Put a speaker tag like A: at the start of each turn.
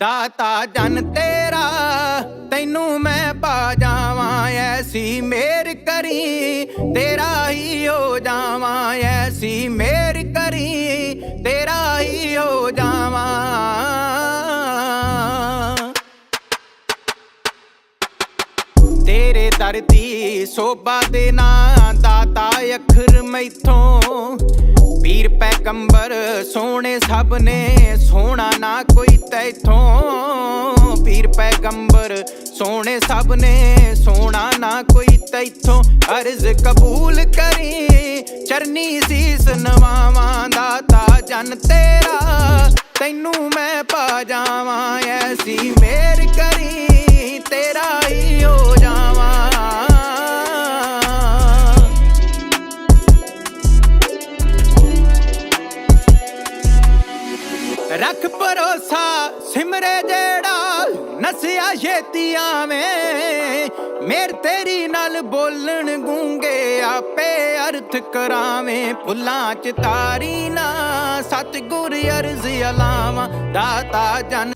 A: ਦਾਤਾ ਜਨ ਤੇਰਾ, ਤੈਨੂੰ ਮੈਂ ਪਾ ਜਾਵਾਂ, ਐਸੀ ਮੇਰ ਕਰੀ, ਤੇਰਾ ਹੀ ਹੋ ਜਾਵਾਂ, ਐਸੀ ਮੇਰ ਕਰੀ, ਤੇਰਾ ਹੀ ਹੋ ਜਾਵਾਂ। ਤੇਰੇ ਦਰ ਦੀ ਸੋਭਾ ਦੇ ਨਾਂ, ਦਾਤਾ ਅਖਰ ਮੈਥੋਂ। ਪੀਰ ਪੈਗੰਬਰ ਸੋਹਣੇ ਸਭ ਨੇ, ਸੋਹਣਾ ਨਾ ਕੋਈ ਤੈਥੋਂ ਪੀਰ ਪੈਗੰਬਰ ਸੋਹਣੇ ਸਭ ਨੇ ਸੋਹਣਾ ਨਾ ਕੋਈ ਤੈਥੋਂ ਅਰਜ਼ ਕਬੂਲ ਕਰੀ। ਚਰਨੀ ਸੀਸ ਨਵਾਵਾਂ ਦਾਤਾ ਜਨ ਤੇਰਾ, ਤੈਨੂੰ ਮੈਂ ਪਾ ਜਾਵਾਂ ਐਸੀ ਮੇਰ ਰੱਖ ਭਰੋਸਾ ਸਿਮਰੇ ਜਿਹੜਾ, ਨਸਿਆ ਛੇਤੀ ਆਵੇਂ। ਮੇਰ ਤੇਰੀ ਨਾਲ ਬੋਲਣ ਗੂੰਗੇ, ਆਪੇ ਅਰਥ ਕਰਾਵੇਂ। ਫੁੱਲਾਂ ਚ ਤਾਰੀ ਨਾ, ਸਤਿਗੁਰ ਅਰਜ਼ ਅਲਾਵਾਂ, ਦਾਤਾ ਜਨ